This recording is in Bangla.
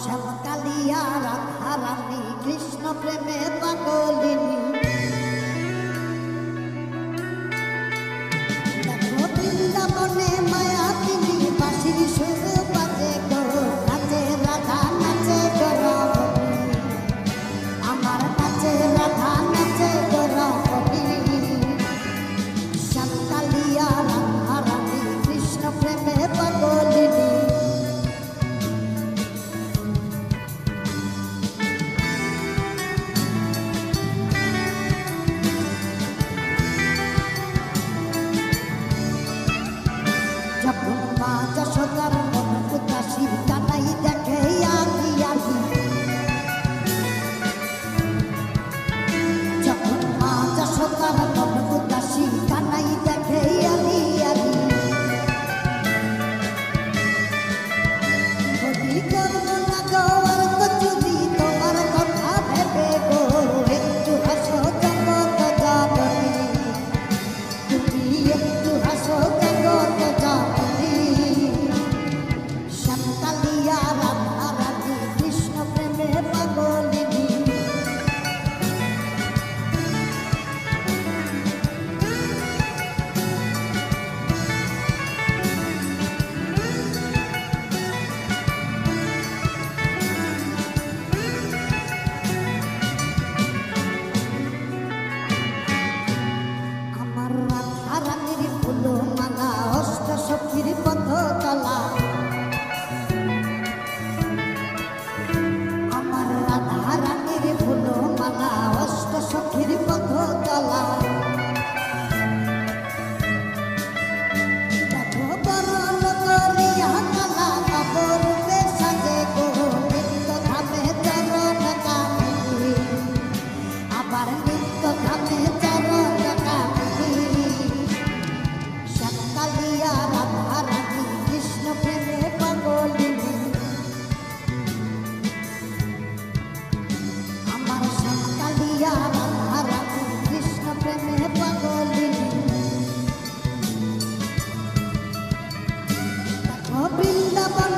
শ্যামকালিয়া রাধারানী কৃষ্ণ প্রেমে পাগলিনী கிருப்பா বৃন্দাবন